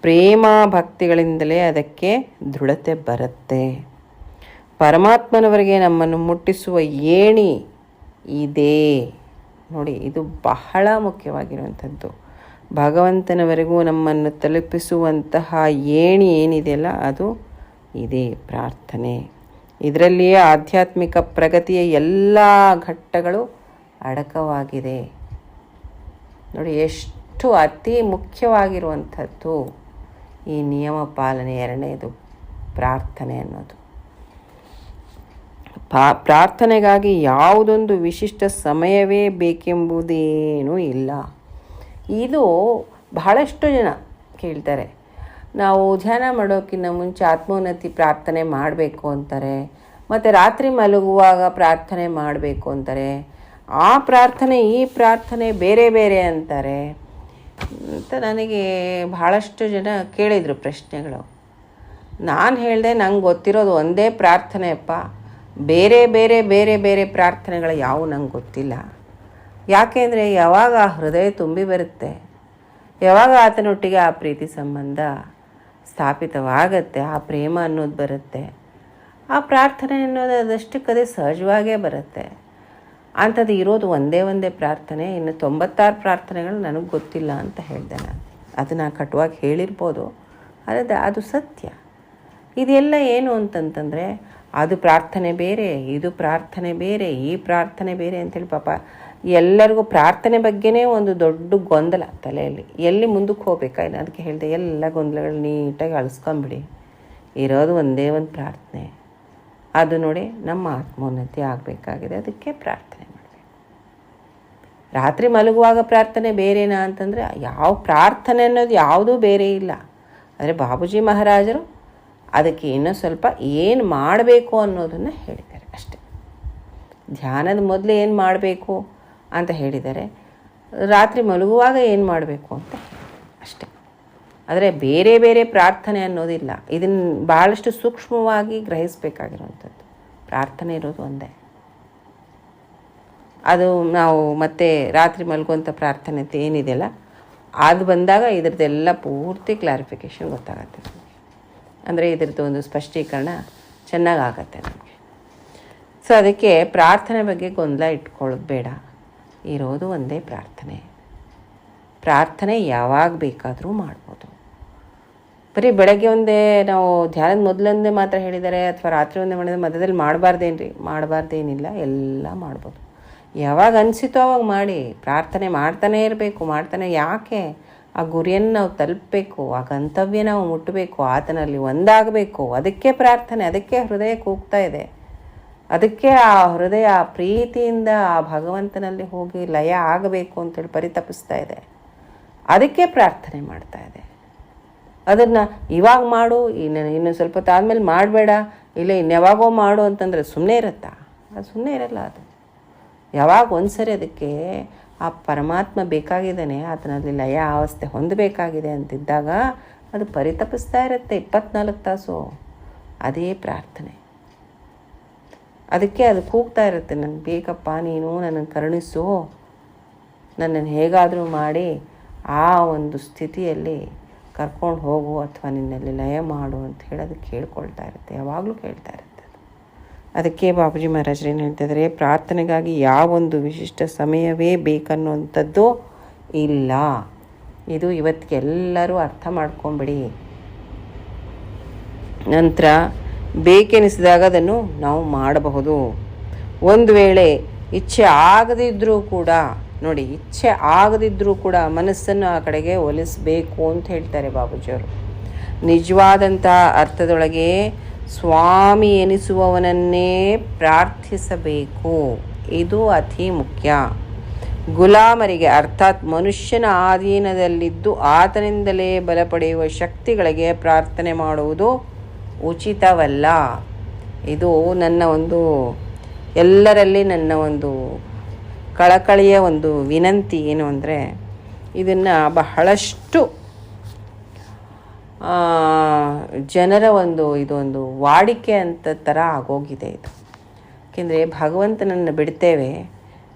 ಪ್ರೇಮ ಭಕ್ತಿಗಳಿಂದಲೇ ಅದಕ್ಕೆ ದೃಢತೆ ಬರುತ್ತೆ. ಪರಮಾತ್ಮನವರಿಗೆ ನಮ್ಮನ್ನು ಮುಟ್ಟಿಸುವ ಏಣಿ ಇದೆ. ನೋಡಿ, ಇದು ಬಹಳ ಮುಖ್ಯವಾಗಿರುವಂಥದ್ದು. ಭಗವಂತನವರೆಗೂ ನಮ್ಮನ್ನು ತಲುಪಿಸುವಂತಹ ಏಣಿ ಏನಿದೆಯಲ್ಲ, ಅದು ಇದೆ ಪ್ರಾರ್ಥನೆ. ಇದರಲ್ಲಿಯೇ ಆಧ್ಯಾತ್ಮಿಕ ಪ್ರಗತಿಯ ಎಲ್ಲ ಘಟ್ಟಗಳು ಅಡಕವಾಗಿದೆ. ನೋಡಿ, ಎಷ್ಟು ಅತಿ ಮುಖ್ಯವಾಗಿರುವಂಥದ್ದು ಈ ನಿಯಮ ಪಾಲನೆ ಎರಡನೇದು, ಪ್ರಾರ್ಥನೆ ಅನ್ನೋದು. ಪಾ, ಪ್ರಾರ್ಥನೆಗಾಗಿ ಯಾವುದೊಂದು ವಿಶಿಷ್ಟ ಸಮಯವೇ ಬೇಕೆಂಬುದೇನೂ ಇಲ್ಲ. ಇದು ಬಹಳಷ್ಟು ಜನ ಕೇಳ್ತಾರೆ. ನಾವು ಧ್ಯಾನ ಮಾಡೋಕ್ಕಿಂತ ಮುಂಚೆ ಆತ್ಮೋನ್ನತಿ ಪ್ರಾರ್ಥನೆ ಮಾಡಬೇಕು ಅಂತಾರೆ. ಮತ್ತು ರಾತ್ರಿ ಮಲಗುವಾಗ ಪ್ರಾರ್ಥನೆ ಮಾಡಬೇಕು ಅಂತಾರೆ. ಆ ಪ್ರಾರ್ಥನೆ, ಈ ಪ್ರಾರ್ಥನೆ ಬೇರೆ ಬೇರೆ ಅಂತಾರೆ. ಅಂತ ನನಗೆ ಬಹಳಷ್ಟು ಜನ ಕೇಳಿದರು ಪ್ರಶ್ನೆಗಳು. ನಾನು ಹೇಳಿದೆ ನಂಗೆ ಗೊತ್ತಿರೋದು ಒಂದೇ ಪ್ರಾರ್ಥನೆಯಪ್ಪ ಬೇರೆ ಬೇರೆ ಬೇರೆ ಬೇರೆ ಪ್ರಾರ್ಥನೆಗಳು ಯಾವು ನಂಗೆ ಗೊತ್ತಿಲ್ಲ. ಯಾಕೆಂದರೆ ಯಾವಾಗ ಆ ಹೃದಯ ತುಂಬಿ ಬರುತ್ತೆ. ಯಾವಾಗ ಆತನೊಟ್ಟಿಗೆ ಆ ಪ್ರೀತಿ ಸಂಬಂಧ? ಸ್ಥಾಪಿತವಾಗತ್ತೆ, ಆ ಪ್ರೇಮ ಅನ್ನೋದು ಬರುತ್ತೆ. ಆ ಪ್ರಾರ್ಥನೆ ಅನ್ನೋದು ಅದಷ್ಟಕ್ಕದೇ ಸಹಜವಾಗೇ ಬರುತ್ತೆ. ಅಂಥದ್ದು ಇರೋದು ಒಂದೇ ಒಂದೇ ಪ್ರಾರ್ಥನೆ, ಇನ್ನು ತೊಂಬತ್ತಾರು ಪ್ರಾರ್ಥನೆಗಳು ನನಗೆ ಗೊತ್ತಿಲ್ಲ ಅಂತ ಹೇಳಿದೆ ನಾನು. ಅದನ್ನು ಕಟುವಾಗಿ ಹೇಳಿರ್ಬೋದು, ಆದರೆ ಅದು ಸತ್ಯ. ಇದೆಲ್ಲ ಏನು ಅಂತಂತಂದರೆ, ಅದು ಪ್ರಾರ್ಥನೆ ಬೇರೆ, ಇದು ಪ್ರಾರ್ಥನೆ ಬೇರೆ, ಈ ಪ್ರಾರ್ಥನೆ ಬೇರೆ ಅಂತೇಳಿ ಪಾಪ ಎಲ್ಲರಿಗೂ ಪ್ರಾರ್ಥನೆ ಬಗ್ಗೆನೇ ಒಂದು ದೊಡ್ಡ ಗೊಂದಲ ತಲೆಯಲ್ಲಿ. ಎಲ್ಲಿ ಮುಂದಕ್ಕೆ ಹೋಗ್ಬೇಕಾ? ಅದಕ್ಕೆ ಹೇಳಿದೆ, ಎಲ್ಲ ಗೊಂದಲಗಳು ನೀಟಾಗಿ ಅಳಿಸ್ಕೊಂಬಿಡಿ. ಇರೋದು ಒಂದೇ ಒಂದು ಪ್ರಾರ್ಥನೆ. ಅದು ನೋಡಿ ನಮ್ಮ ಆತ್ಮೋನ್ನತಿ ಆಗಬೇಕಾಗಿದೆ. ಅದಕ್ಕೆ ಪ್ರಾರ್ಥನೆ ರಾತ್ರಿ ಮಲಗುವಾಗ ಪ್ರಾರ್ಥನೆ ಬೇರೆನಾ ಅಂತಂದರೆ ಯಾವ ಪ್ರಾರ್ಥನೆ ಅನ್ನೋದು ಯಾವುದೂ ಬೇರೆ ಇಲ್ಲ. ಆದರೆ ಬಾಬೂಜಿ ಮಹಾರಾಜರು ಅದಕ್ಕೆ ಇನ್ನೂ ಸ್ವಲ್ಪ ಏನು ಮಾಡಬೇಕು ಅನ್ನೋದನ್ನು ಹೇಳಿದ್ದಾರೆ ಅಷ್ಟೆ. ಧ್ಯಾನದ ಮೊದಲು ಏನು ಮಾಡಬೇಕು? ಅಂತ ಹೇಳಿದ್ದಾರೆ. ರಾತ್ರಿ ಮಲಗುವಾಗ ಏನು ಮಾಡಬೇಕು ಅಂತ? ಅಷ್ಟೆ. ಆದರೆ ಬೇರೆ ಬೇರೆ ಪ್ರಾರ್ಥನೆ ಅನ್ನೋದಿಲ್ಲ. ಇದನ್ನು ಭಾಳಷ್ಟು ಸೂಕ್ಷ್ಮವಾಗಿ ಗ್ರಹಿಸಬೇಕಾಗಿರುವಂಥದ್ದು. ಪ್ರಾರ್ಥನೆ ಇರೋದು ಒಂದೇ. ಅದು ನಾವು ಮತ್ತೆ ರಾತ್ರಿ ಮಲಗುವಂಥ ಪ್ರಾರ್ಥನೆ ಏನಿದೆಯಲ್ಲ ಅದು ಬಂದಾಗ ಇದರದ್ದೆಲ್ಲ ಪೂರ್ತಿ ಕ್ಲಾರಿಫಿಕೇಷನ್ ಗೊತ್ತಾಗತ್ತೆ ಅಂದರೆ ಇದ್ರದ್ದು ಒಂದು ಸ್ಪಷ್ಟೀಕರಣ ಚೆನ್ನಾಗಾಗತ್ತೆ ನಮಗೆ. ಸೊ ಅದಕ್ಕೆ ಪ್ರಾರ್ಥನೆ ಬಗ್ಗೆ ಗೊಂದಲ ಇಟ್ಕೊಳ್ಳೋದು ಬೇಡ. ಇರೋದು ಒಂದೇ ಪ್ರಾರ್ಥನೆ. ಪ್ರಾರ್ಥನೆ ಯಾವಾಗ ಬೇಕಾದರೂ ಮಾಡ್ಬೋದು. ಬರೀ ಬೆಳಗ್ಗೆ ಒಂದೇ ನಾವು ಧ್ಯಾನದ ಮೊದಲೊಂದೇ ಮಾತ್ರ ಹೇಳಿದ್ದಾರೆ ಅಥವಾ ರಾತ್ರಿ ಒಂದೇ ಮಾಡಿದ್ರೆ ಮಧ್ಯದಲ್ಲಿ ಮಾಡಬಾರ್ದೇನ್ರಿ? ಮಾಡಬಾರ್ದೇನಿಲ್ಲ, ಎಲ್ಲ ಮಾಡ್ಬೋದು. ಯಾವಾಗ ಅನಿಸಿತೋ ಅವಾಗ ಮಾಡಿ. ಪ್ರಾರ್ಥನೆ ಮಾಡ್ತಾನೇ ಇರಬೇಕು, ಮಾಡ್ತಾನೆ ಯಾಕೆ? ಆ ಗುರಿಯನ್ನು ನಾವು ತಲುಪಬೇಕು, ಆ ಗಂತವ್ಯ ನಾವು ಮುಟ್ಟಬೇಕು, ಆತನಲ್ಲಿ ಒಂದಾಗಬೇಕು. ಅದಕ್ಕೆ ಪ್ರಾರ್ಥನೆ, ಅದಕ್ಕೆ ಹೃದಯ ಕೂಗ್ತಾ ಇದೆ. ಅದಕ್ಕೆ ಆ ಹೃದಯ ಪ್ರೀತಿಯಿಂದ ಆ ಭಗವಂತನಲ್ಲಿ ಹೋಗಿ ಲಯ ಆಗಬೇಕು ಅಂತೇಳಿ ಪರಿತಪಿಸ್ತಾ ಇದೆ. ಅದಕ್ಕೆ ಪ್ರಾರ್ಥನೆ ಮಾಡ್ತಾ ಇದೆ. ಅದನ್ನು ಇವಾಗ ಮಾಡು, ಇನ್ನು ಇನ್ನು ಸ್ವಲ್ಪ ತಾದ್ಮೇಲೆ ಮಾಡಬೇಡ, ಇಲ್ಲ ಇನ್ಯಾವಾಗೋ ಮಾಡು ಅಂತಂದರೆ ಸುಮ್ಮನೆ ಇರುತ್ತಾ? ಅದು ಸುಮ್ಮನೆ ಇರಲ್ಲ ಅದು. ಯಾವಾಗ ಒಂದ್ಸರಿ ಅದಕ್ಕೆ ಆ ಪರಮಾತ್ಮ ಬೇಕಾಗಿದ್ದಾನೆ, ಆತನಲ್ಲಿ ಲಯ ಅವಸ್ಥೆ ಹೊಂದಬೇಕಾಗಿದೆ ಅಂತಿದ್ದಾಗ ಅದು ಪರಿತಪಿಸ್ತಾ ಇರುತ್ತೆ ಇಪ್ಪತ್ನಾಲ್ಕು ತಾಸು. ಅದೇ ಪ್ರಾರ್ಥನೆ. ಅದಕ್ಕೆ ಅದು ಕೂಗ್ತಾ ಇರುತ್ತೆ. ನನಗೆ ಬೇಕಪ್ಪ, ನೀನು ನನ್ನನ್ನು ಕರುಣಿಸು. ನನ್ನನ್ನು ಹೇಗಾದರೂ ಮಾಡಿ ಆ ಒಂದು ಸ್ಥಿತಿಯಲ್ಲಿ ಕರ್ಕೊಂಡು ಹೋಗು ಅಥವಾ ನಿನ್ನಲ್ಲಿ ಲಯ ಮಾಡು ಅಂತ ಹೇಳಿ ಅದು ಕೇಳ್ಕೊಳ್ತಾ ಇರುತ್ತೆ. ಯಾವಾಗಲೂ ಕೇಳ್ತಾ ಇರುತ್ತೆ ಅದಕ್ಕೆ ಬಾಬುಜಿ ಮಹಾರಾಜರು ಏನು ಹೇಳ್ತಿದ್ದಾರೆ ಪ್ರಾರ್ಥನೆಗಾಗಿ ಯಾವೊಂದು ವಿಶಿಷ್ಟ ಸಮಯವೇ ಬೇಕನ್ನುವಂಥದ್ದು ಇಲ್ಲ. ಇದು ಇವತ್ತಿಗೆಲ್ಲರೂ ಅರ್ಥ ಮಾಡ್ಕೊಂಬಿಡಿ. ನಂತರ ಬೇಕೆನಿಸಿದಾಗ ಅದನ್ನು ನಾವು ಮಾಡಬಹುದು. ಒಂದು ವೇಳೆ ಇಚ್ಛೆ ಆಗದಿದ್ದರೂ ಕೂಡ, ನೋಡಿ, ಇಚ್ಛೆ ಆಗದಿದ್ದರೂ ಕೂಡ ಮನಸ್ಸನ್ನು ಆ ಕಡೆಗೆ ಒಲಿಸಬೇಕು ಅಂತ ಹೇಳ್ತಾರೆ ಬಾಬೂಜಿಯವರು. ನಿಜವಾದಂಥ ಅರ್ಥದೊಳಗೆ ಸ್ವಾಮಿ ಎನಿಸುವವನನ್ನೇ ಪ್ರಾರ್ಥಿಸಬೇಕು. ಇದು ಅತಿ ಮುಖ್ಯ. ಗುಲಾಮರಿಗೆ, ಅರ್ಥಾತ್ ಮನುಷ್ಯನ ಆಧೀನದಲ್ಲಿದ್ದು ಆತನಿಂದಲೇ ಬಲಪಡೆಯುವ ಶಕ್ತಿಗಳಿಗೆ ಪ್ರಾರ್ಥನೆ ಮಾಡುವುದು ಉಚಿತವಲ್ಲ. ಇದು ನನ್ನ ಒಂದು, ಎಲ್ಲರಲ್ಲಿ ನನ್ನ ಒಂದು ಕಳಕಳಿಯ ಒಂದು ವಿನಂತಿ ಏನು ಅಂದರೆ, ಇದನ್ನು ಬಹಳಷ್ಟು ಜನರ ಒಂದು ಇದೊಂದು ವಾಡಿಕೆ ಅಂತ ಥರ ಆಗೋಗಿದೆ ಇದು. ಏಕೆಂದರೆ ಭಗವಂತನನ್ನು ಬಿಡ್ತೇವೆ,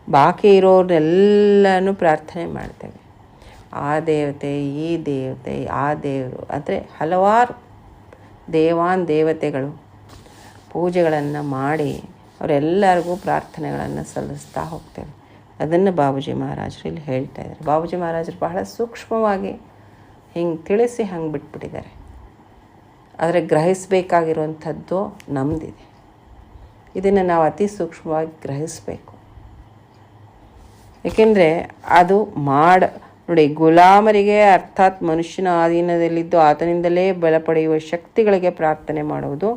ಬಾಕಿ ಇರೋರ್ನೆಲ್ಲನೂ ಪ್ರಾರ್ಥನೆ ಮಾಡ್ತೇವೆ. ಆ ದೇವತೆ, ಈ ದೇವತೆ, ಆ ದೇವರು, ಅಂದರೆ ಹಲವಾರು ದೇವಾನ್ ದೇವತೆಗಳು ಪೂಜೆಗಳನ್ನು ಮಾಡಿ ಅವರೆಲ್ಲರಿಗೂ ಪ್ರಾರ್ಥನೆಗಳನ್ನು ಸಲ್ಲಿಸ್ತಾ ಹೋಗ್ತೇವೆ. ಅದನ್ನು ಬಾಬುಜಿ ಮಹಾರಾಜರು ಇಲ್ಲಿ ಹೇಳ್ತಾ ಇದ್ದಾರೆ. ಬಾಬೂಜಿ ಮಹಾರಾಜರು ಬಹಳ ಸೂಕ್ಷ್ಮವಾಗಿ ಹಿಂಗೆ ತಿಳಿಸಿ ಹಂಗೆ ಬಿಟ್ಬಿಟ್ಟಿದ್ದಾರೆ. ಆದರೆ ಗ್ರಹಿಸಬೇಕಾಗಿರುವಂಥದ್ದು ನಮ್ಮದಿದೆ ಇದನ್ನು ನಾವು ಅತಿ ಸೂಕ್ಷ್ಮವಾಗಿ ಗ್ರಹಿಸಬೇಕು. ಏಕೆಂದರೆ ಅದು ಮಾಡ ನೋಡಿ, ಗುಲಾಮರಿಗೆ ಅರ್ಥಾತ್ ಮನುಷ್ಯನ ಅಧೀನದಲ್ಲಿದ್ದು ಆತನಿಂದಲೇ ಬಲ ಪಡೆಯುವ ಶಕ್ತಿಗಳಿಗೆ ಪ್ರಾರ್ಥನೆ ಮಾಡುವುದು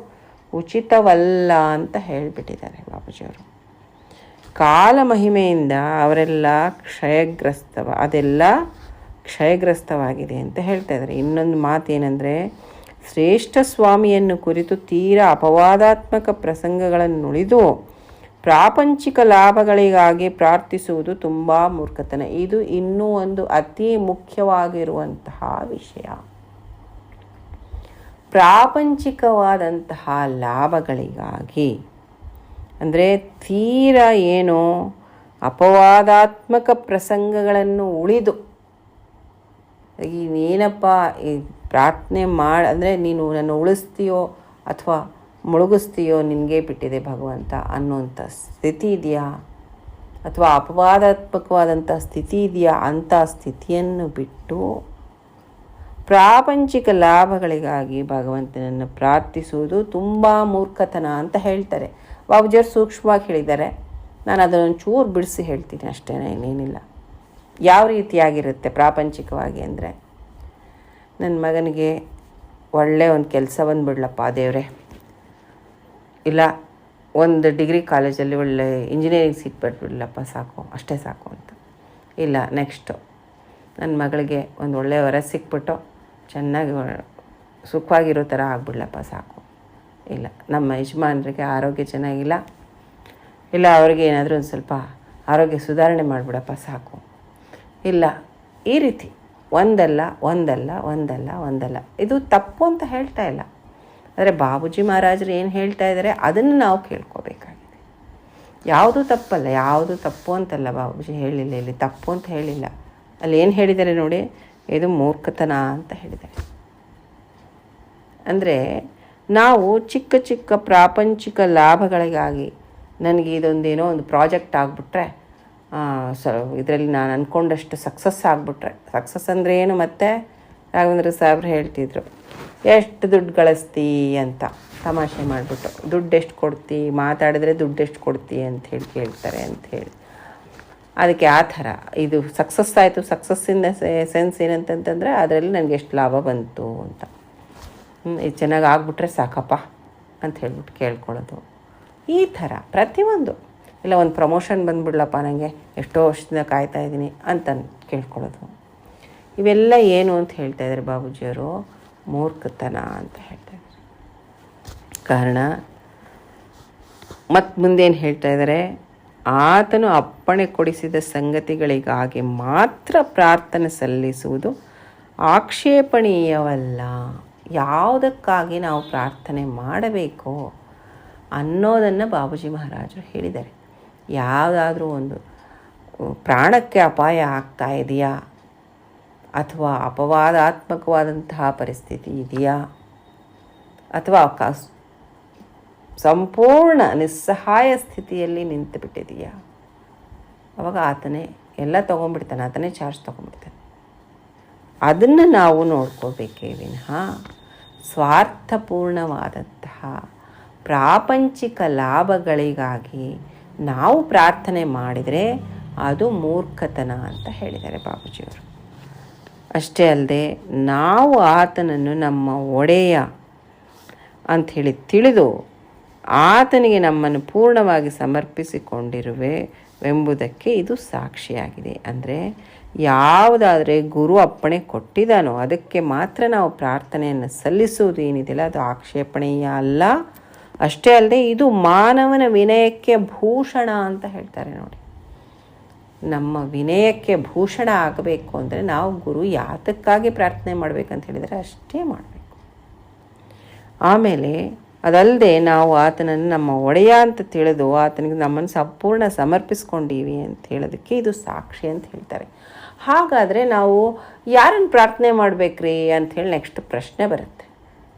ಉಚಿತವಲ್ಲ ಅಂತ ಹೇಳಿಬಿಟ್ಟಿದ್ದಾರೆ ಬಾಬಾಜಿಯವರು ಕಾಲ ಮಹಿಮೆಯಿಂದ ಅವರೆಲ್ಲ ಕ್ಷಯಗ್ರಸ್ತವ, ಅದೆಲ್ಲ ಕ್ಷಯಗ್ರಸ್ತವಾಗಿದೆ ಅಂತ ಹೇಳ್ತಾ ಇದ್ದಾರೆ. ಇನ್ನೊಂದು ಮಾತೇನೆಂದರೆ, ಶ್ರೇಷ್ಠ ಸ್ವಾಮಿಯನ್ನು ಕುರಿತು ತೀರಾ ಅಪವಾದಾತ್ಮಕ ಪ್ರಸಂಗಗಳನ್ನು ನುಡಿದು ಪ್ರಾಪಂಚಿಕ ಲಾಭಗಳಿಗಾಗಿ ಪ್ರಾರ್ಥಿಸುವುದು ತುಂಬ ಮೂರ್ಖತನ. ಇದು ಇನ್ನೂ ಒಂದು ಅತಿ ಮುಖ್ಯವಾಗಿರುವಂತಹ ವಿಷಯ. ಪ್ರಾಪಂಚಿಕವಾದಂತಹ ಲಾಭಗಳಿಗಾಗಿ, ಅಂದರೆ ತೀರ ಏನು ಅಪವಾದಾತ್ಮಕ ಪ್ರಸಂಗಗಳನ್ನು ಉಳಿದು ಈ ನೀನಪ್ಪ, ಈ ಪ್ರಾರ್ಥನೆ ಮಾಡಿ, ಅಂದರೆ ನೀನು ನನ್ನ ಉಳಿಸ್ತೀಯೋ ಅಥವಾ ಮುಳುಗಿಸ್ತೀಯೋ ನಿನಗೆ ಬಿಟ್ಟಿದೆ ಭಗವಂತ ಅನ್ನೋಂಥ ಸ್ಥಿತಿ ಇದೆಯಾ? ಅಥವಾ ಅಪವಾದಾತ್ಮಕವಾದಂಥ ಸ್ಥಿತಿ ಇದೆಯಾ ಅಂಥ ಸ್ಥಿತಿಯನ್ನು ಬಿಟ್ಟು ಪ್ರಾಪಂಚಿಕ ಲಾಭಗಳಿಗಾಗಿ ಭಗವಂತನನ್ನು ಪ್ರಾರ್ಥಿಸುವುದು ತುಂಬ ಮೂರ್ಖತನ ಅಂತ ಹೇಳ್ತಾರೆ. ಬಾಬುಜಿಯವ್ರು ಸೂಕ್ಷ್ಮವಾಗಿ ಹೇಳಿದ್ದಾರೆ. ನಾನು ಅದನ್ನು ಚೂರು ಬಿಡಿಸಿ ಹೇಳ್ತೀನಿ ಅಷ್ಟೇ, ಇನ್ನೇನಿಲ್ಲ. ಯಾವ ರೀತಿಯಾಗಿರುತ್ತೆ ಪ್ರಾಪಂಚಿಕವಾಗಿ ಅಂದರೆ, ನನ್ನ ಮಗನಿಗೆ ಒಳ್ಳೆಯ ಒಂದು ಕೆಲಸ ಬಂದುಬಿಡ್ಲಪ್ಪ ದೇವ್ರೆ. ಇಲ್ಲ, ಒಂದು ಡಿಗ್ರಿ ಕಾಲೇಜಲ್ಲಿ ಒಳ್ಳೆ ಇಂಜಿನಿಯರಿಂಗ್ ಸೀಟ್ ಸಾಕು, ಅಷ್ಟೇ ಸಾಕು ಅಂತ. ಇಲ್ಲ ನೆಕ್ಸ್ಟು ನನ್ನ ಮಗಳಿಗೆ ಒಂದು ಒಳ್ಳೆ ವರ ಸಿಕ್ಬಿಟ್ಟು ಚೆನ್ನಾಗಿ ಸುಖವಾಗಿರೋ ಥರ ಆಗ್ಬಿಡ್ಲಪ್ಪ, ಸಾಕು. ಇಲ್ಲ, ನಮ್ಮ ಯಜಮಾನರಿಗೆ ಆರೋಗ್ಯ ಚೆನ್ನಾಗಿಲ್ಲ. ಇಲ್ಲ, ಅವ್ರಿಗೆ ಏನಾದರೂ ಒಂದು ಸ್ವಲ್ಪ ಆರೋಗ್ಯ ಸುಧಾರಣೆ ಮಾಡಿಬಿಡಪ್ಪ, ಸಾಕು. ಇಲ್ಲ, ಈ ರೀತಿ ಒಂದಲ್ಲ ಒಂದಲ್ಲ ಒಂದಲ್ಲ ಒಂದಲ್ಲ. ಇದು ತಪ್ಪು ಅಂತ ಹೇಳ್ತಾ ಇಲ್ಲ. ಆದರೆ ಬಾಬುಜಿ ಮಹಾರಾಜರು ಏನು ಹೇಳ್ತಾ ಇದ್ದಾರೆ ಅದನ್ನು ನಾವು ಕೇಳ್ಕೋಬೇಕಾಗಿದೆ. ಯಾವುದು ತಪ್ಪಲ್ಲ, ಯಾವುದು ತಪ್ಪು ಅಂತಲ್ಲ ಬಾಬುಜಿ ಹೇಳಿಲ್ಲ, ಇಲ್ಲಿ ತಪ್ಪು ಅಂತ ಹೇಳಿಲ್ಲ. ಅಲ್ಲಿ ಏನು ಹೇಳಿದ್ದಾರೆ ನೋಡಿ, ಇದು ಮೂರ್ಖತನ ಅಂತ ಹೇಳಿದ್ದಾರೆ. ಅಂದರೆ ನಾವು ಚಿಕ್ಕ ಚಿಕ್ಕ ಪ್ರಾಪಂಚಿಕ ಲಾಭಗಳಿಗಾಗಿ ನನಗೆ ಇದೊಂದೇನೋ ಒಂದು ಪ್ರಾಜೆಕ್ಟ್ ಆಗಿಬಿಟ್ರೆ ಸ, ಇದರಲ್ಲಿ ನಾನು ಅಂದ್ಕೊಂಡಷ್ಟು ಸಕ್ಸಸ್ ಆಗಿಬಿಟ್ರೆ, ಸಕ್ಸಸ್ ಅಂದರೆ ಏನು ಮತ್ತೆ? ರಾಘವೇಂದ್ರ ಸಾಹೇಬ್ರು ಹೇಳ್ತಿದ್ರು. ಎಷ್ಟು ದುಡ್ಡು ಗಳಿಸ್ತಿ ಅಂತ ತಮಾಷೆ ಮಾಡಿಬಿಟ್ಟು. ದುಡ್ಡು ಎಷ್ಟು ಕೊಡ್ತಿ? ಮಾತಾಡಿದ್ರೆ ದುಡ್ಡು ಎಷ್ಟು ಕೊಡ್ತಿ ಅಂತ ಹೇಳಿ ಕೇಳ್ತಾರೆ ಅಂತ ಹೇಳಿ. ಅದಕ್ಕೆ ಆ ಥರ. ಇದು ಸಕ್ಸಸ್ ಆಯಿತು. ಸಕ್ಸಸ್ಸಿಂದ ಸೆನ್ಸ್ ಏನಂತಂತಂದರೆ ಅದರಲ್ಲಿ ನನಗೆ ಎಷ್ಟು ಲಾಭ ಬಂತು ಅಂತ. ಇದು ಚೆನ್ನಾಗಿ ಆಗ್ಬಿಟ್ರೆ ಸಾಕಪ್ಪ ಅಂತ ಹೇಳ್ಬಿಟ್ಟು ಕೇಳ್ಕೊಳ್ಳೋದು. ಈ ಥರ ಪ್ರತಿಯೊಂದು. ಇಲ್ಲ, ಒಂದು ಪ್ರಮೋಷನ್ ಬಂದುಬಿಡ್ಲಪ್ಪ ನನಗೆ ಎಷ್ಟೋ ವರ್ಷದಿಂದ ಕಾಯ್ತಾ ಇದ್ದೀನಿ ಅಂತ ಕೇಳ್ಕೊಳ್ಳೋದು. ಇವೆಲ್ಲ ಏನು ಅಂತ ಹೇಳ್ತಾ ಇದ್ದಾರೆ ಬಾಬೂಜಿಯವರು? ಮೂರ್ಖತನ ಅಂತ ಹೇಳ್ತಾ ಇದ್ದಾರೆ ಕಾರಣ, ಮತ್ತು ಮುಂದೇನು ಹೇಳ್ತಾ ಇದ್ದಾರೆ ಆತನು ಅಪ್ಪಣೆ ಕೊಡಿಸಿದ ಸಂಗತಿಗಳಿಗಾಗಿ ಮಾತ್ರ ಪ್ರಾರ್ಥನೆ ಸಲ್ಲಿಸುವುದು ಆಕ್ಷೇಪಣೀಯವಲ್ಲ. ಯಾವುದಕ್ಕಾಗಿ ನಾವು ಪ್ರಾರ್ಥನೆ ಮಾಡಬೇಕು ಅನ್ನೋದನ್ನು ಬಾಬೂಜಿ ಮಹಾರಾಜರು ಹೇಳಿದ್ದಾರೆ. ಯಾವುದಾದ್ರೂ ಒಂದು ಪ್ರಾಣಕ್ಕೆ ಅಪಾಯ ಆಗ್ತಾ ಇದೆಯಾ? ಅಥವಾ ಅಪವಾದಾತ್ಮಕವಾದಂತಹ ಪರಿಸ್ಥಿತಿ ಇದೆಯಾ? ಅಥವಾ ಸಂಪೂರ್ಣ ನಿಸ್ಸಹಾಯ ಸ್ಥಿತಿಯಲ್ಲಿ ನಿಂತು ಬಿಟ್ಟಿದೆಯಾ ಅವಾಗ ಆತನೇ ಎಲ್ಲ ತೊಗೊಂಡ್ಬಿಡ್ತಾನೆ, ಆತನೇ ಚಾರ್ಜ್ ತೊಗೊಂಡ್ಬಿಡ್ತಾನೆ. ಅದನ್ನು ನಾವು ನೋಡ್ಕೋಬೇಕೇ ವಿನಃ ಸ್ವಾರ್ಥಪೂರ್ಣವಾದಂತಹ ಪ್ರಾಪಂಚಿಕ ಲಾಭಗಳಿಗಾಗಿ ನಾವು ಪ್ರಾರ್ಥನೆ ಮಾಡಿದರೆ ಅದು ಮೂರ್ಖತನ ಅಂತ ಹೇಳಿದ್ದಾರೆ ಬಾಬೂಜಿಯವರು. ಅಷ್ಟೇ ಅಲ್ಲದೆ ನಾವು ಆತನನ್ನು ನಮ್ಮ ಒಡೆಯ ಅಂಥೇಳಿ ತಿಳಿದು ಆತನಿಗೆ ನಮ್ಮನ್ನು ಪೂರ್ಣವಾಗಿ ಸಮರ್ಪಿಸಿಕೊಂಡಿರುವೆ ಎಂಬುದಕ್ಕೆ ಇದು ಸಾಕ್ಷಿಯಾಗಿದೆ. ಅಂದರೆ ಯಾವುದಾದರೆ ಗುರು ಅಪ್ಪಣೆ ಕೊಟ್ಟಿದ್ದಾನೋ ಅದಕ್ಕೆ ಮಾತ್ರ ನಾವು ಪ್ರಾರ್ಥನೆಯನ್ನು ಸಲ್ಲಿಸುವುದು ಏನಿದೆಯಲ್ಲ, ಅದು ಆಕ್ಷೇಪಣೀಯ ಅಲ್ಲ. ಅಷ್ಟೇ ಅಲ್ಲದೆ ಇದು ಮಾನವನ ವಿನಯಕ್ಕೆ ಭೂಷಣ ಅಂತ ಹೇಳ್ತಾರೆ ನೋಡಿ. ನಮ್ಮ ವಿನಯಕ್ಕೆ ಭೂಷಣ ಆಗಬೇಕು ಅಂದರೆ ನಾವು ಗುರು ಯಾತಕ್ಕಾಗಿ ಪ್ರಾರ್ಥನೆ ಮಾಡಬೇಕಂತ ಹೇಳಿದರೆ ಅಷ್ಟೇ ಮಾಡಬೇಕು. ಆಮೇಲೆ ಅದಲ್ಲದೆ ನಾವು ಆತನನ್ನು ನಮ್ಮ ಒಡೆಯ ಅಂತ ತಿಳಿದು ಆತನಿಗೆ ನಮ್ಮನ್ನು ಸಂಪೂರ್ಣ ಸಮರ್ಪಿಸ್ಕೊಂಡೀವಿ ಅಂತ ಹೇಳೋದಕ್ಕೆ ಇದು ಸಾಕ್ಷಿ ಅಂತ ಹೇಳ್ತಾರೆ. ಹಾಗಾದರೆ ನಾವು ಯಾರನ್ನು ಪ್ರಾರ್ಥನೆ ಮಾಡಬೇಕ್ರಿ ಅಂಥೇಳಿ ನೆಕ್ಸ್ಟ್ ಪ್ರಶ್ನೆ ಬರುತ್ತೆ.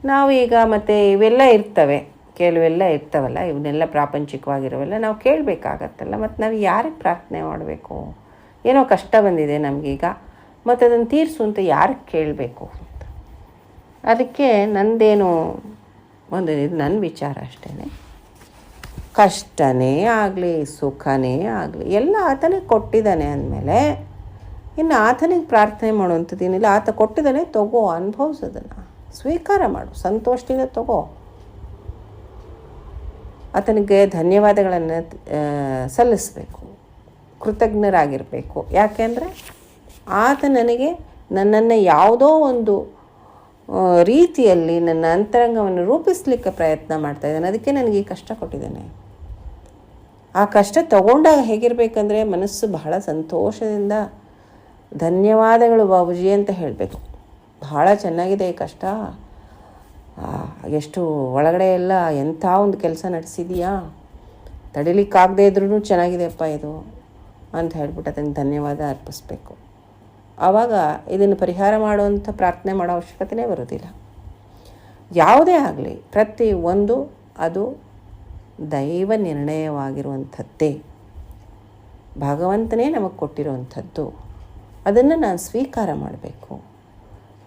ನಾವು ಈಗ ಮತ್ತು ಇವೆಲ್ಲ ಇರ್ತವೆ. ಕೆಲವೆಲ್ಲ ಇರ್ತವಲ್ಲ, ಇವನ್ನೆಲ್ಲ ಪ್ರಾಪಂಚಿಕವಾಗಿರೋವೆಲ್ಲ, ನಾವು ಕೇಳಬೇಕಾಗತ್ತಲ್ಲ ಮತ್ತು ನಾವು ಯಾರಿಗೆ ಪ್ರಾರ್ಥನೆ ಮಾಡಬೇಕು? ಏನೋ ಕಷ್ಟ ಬಂದಿದೆ ನಮಗೀಗ ಮತ್ತು ಅದನ್ನು ತೀರಿಸು ಅಂತ ಯಾರಿಗೆ ಕೇಳಬೇಕು ಅಂತ. ಅದಕ್ಕೆ ನಂದೇನು ಒಂದು ಇದು ನನ್ನ ವಿಚಾರ ಅಷ್ಟೇ ಕಷ್ಟನೇ ಆಗಲಿ, ಸುಖನೇ ಆಗಲಿ, ಎಲ್ಲ ಆತನಿಗೆ ಕೊಟ್ಟಿದ್ದಾನೆ ಅಂದಮೇಲೆ, ಇನ್ನು ಆತನಿಗೆ ಪ್ರಾರ್ಥನೆ ಮಾಡುವಂಥದ್ದೇನಿಲ್ಲ ಆತ ಕೊಟ್ಟಿದ್ದಾನೆ, ತಗೋ ಅನುಭವಿಸೋದನ್ನು ಸ್ವೀಕಾರ ಮಾಡು, ಸಂತೋಷದಿಂದ ತಗೋ. ಆತನಿಗೆ ಧನ್ಯವಾದಗಳನ್ನು ಸಲ್ಲಿಸಬೇಕು. ಕೃತಜ್ಞರಾಗಿರಬೇಕು. ಯಾಕೆಂದರೆ ಆತ ನನಗೆ ನನ್ನನ್ನು ಯಾವುದೋ ಒಂದು ರೀತಿಯಲ್ಲಿ ನನ್ನ ಅಂತರಂಗವನ್ನು ರೂಪಿಸಲಿಕ್ಕೆ ಪ್ರಯತ್ನ ಮಾಡ್ತಾ ಇದ್ದಾನೆ. ಅದಕ್ಕೆ ನನಗೆ ಈ ಕಷ್ಟ ಕೊಟ್ಟಿದ್ದಾನೆ. ಆ ಕಷ್ಟ ತಗೊಂಡಾಗ ಹೇಗಿರಬೇಕಂದ್ರೆ ಮನಸ್ಸು ಬಹಳ ಸಂತೋಷದಿಂದ ಧನ್ಯವಾದಗಳು ಬಾಬುಜಿ ಅಂತ ಹೇಳಬೇಕು. ಬಹಳ ಚೆನ್ನಾಗಿದೆ ಈ ಕಷ್ಟ. ಎಷ್ಟು ಒಳಗಡೆ ಎಲ್ಲ ಎಂಥ ಒಂದು ಕೆಲಸ ನಡೆಸಿದೀಯಾ? ತಡಿಲಿಕ್ಕಾಗದೇ ಇದ್ರೂ ಚೆನ್ನಾಗಿದೆಯಪ್ಪ ಇದು ಅಂತ ಹೇಳ್ಬಿಟ್ಟು ಅದನ್ನು ಧನ್ಯವಾದ ಅರ್ಪಿಸ್ಬೇಕು. ಆವಾಗ ಇದನ್ನು ಪರಿಹಾರ ಮಾಡುವಂಥ ಪ್ರಾರ್ಥನೆ ಮಾಡೋ ಅವಶ್ಯಕತೆಯೇ ಬರೋದಿಲ್ಲ ಯಾವುದೇ ಆಗಲಿ, ಪ್ರತಿ ಒಂದು ಅದು ದೈವ ನಿರ್ಣಯವಾಗಿರುವಂಥದ್ದೇ. ಭಗವಂತನೇ ನಮಗೆ ಕೊಟ್ಟಿರುವಂಥದ್ದು. ಅದನ್ನು ನಾನು ಸ್ವೀಕಾರ ಮಾಡಬೇಕು.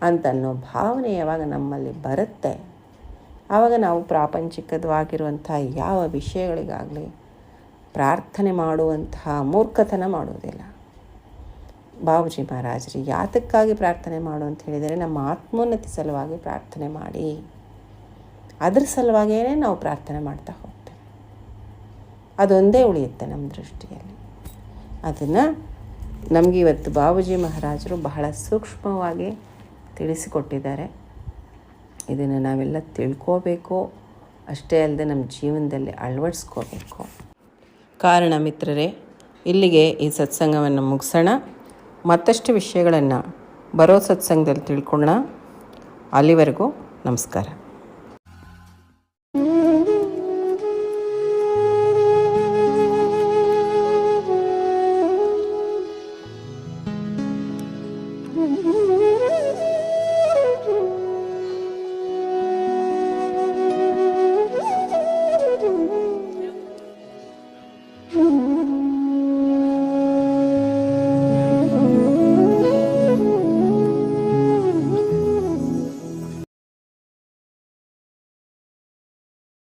ಅಂತನ್ನೋ ಭಾವನೆ ಯಾವಾಗ ನಮ್ಮಲ್ಲಿ ಬರುತ್ತೆ ಆವಾಗ ನಾವು ಪ್ರಾಪಂಚಿಕವಾಗಿರುವಂಥ ಯಾವ ವಿಷಯಗಳಿಗಾಗಲಿ ಪ್ರಾರ್ಥನೆ ಮಾಡುವಂತಹ ಮೂರ್ಖತನ ಮಾಡುವುದಿಲ್ಲ ಬಾಬುಜಿ ಮಹಾರಾಜರು, ಯಾತಕ್ಕಾಗಿ ಪ್ರಾರ್ಥನೆ ಮಾಡು ಅಂತ ಹೇಳಿದರೆ ನಮ್ಮ ಆತ್ಮೋನ್ನತಿ ಸಲುವಾಗಿ ಪ್ರಾರ್ಥನೆ ಮಾಡಿ, ಅದ್ರ ಸಲುವಾಗಿಯೇ ನಾವು ಪ್ರಾರ್ಥನೆ ಮಾಡ್ತಾ ಹೋಗ್ತೇವೆ. ಅದೊಂದೇ ಉಳಿಯುತ್ತೆ ನಮ್ಮ ದೃಷ್ಟಿಯಲ್ಲಿ. ಅದನ್ನು ನಮಗೆ ಇವತ್ತು ಬಾಬುಜಿ ಮಹಾರಾಜರು ಬಹಳ ಸೂಕ್ಷ್ಮವಾಗಿ ತಿಳಿಸಿಕೊಟ್ಟಿದ್ದಾರೆ. ಇದನ್ನು ನಾವೆಲ್ಲ ತಿಳ್ಕೋಬೇಕು. ಅಷ್ಟೇ ಅಲ್ಲದೆ ನಮ್ಮ ಜೀವನದಲ್ಲಿ ಅಳವಡಿಸ್ಕೋಬೇಕು. ಕಾರಣ ಮಿತ್ರರೇ, ಇಲ್ಲಿಗೆ ಈ ಸತ್ಸಂಗವನ್ನು ಮುಗಿಸೋಣ. ಮತ್ತಷ್ಟು ವಿಷಯಗಳನ್ನು ಬರೋ ಸತ್ಸಂಗದಲ್ಲಿ ತಿಳ್ಕೊಳ್ಳೋಣ. ಅಲ್ಲಿವರೆಗೂ ನಮಸ್ಕಾರ.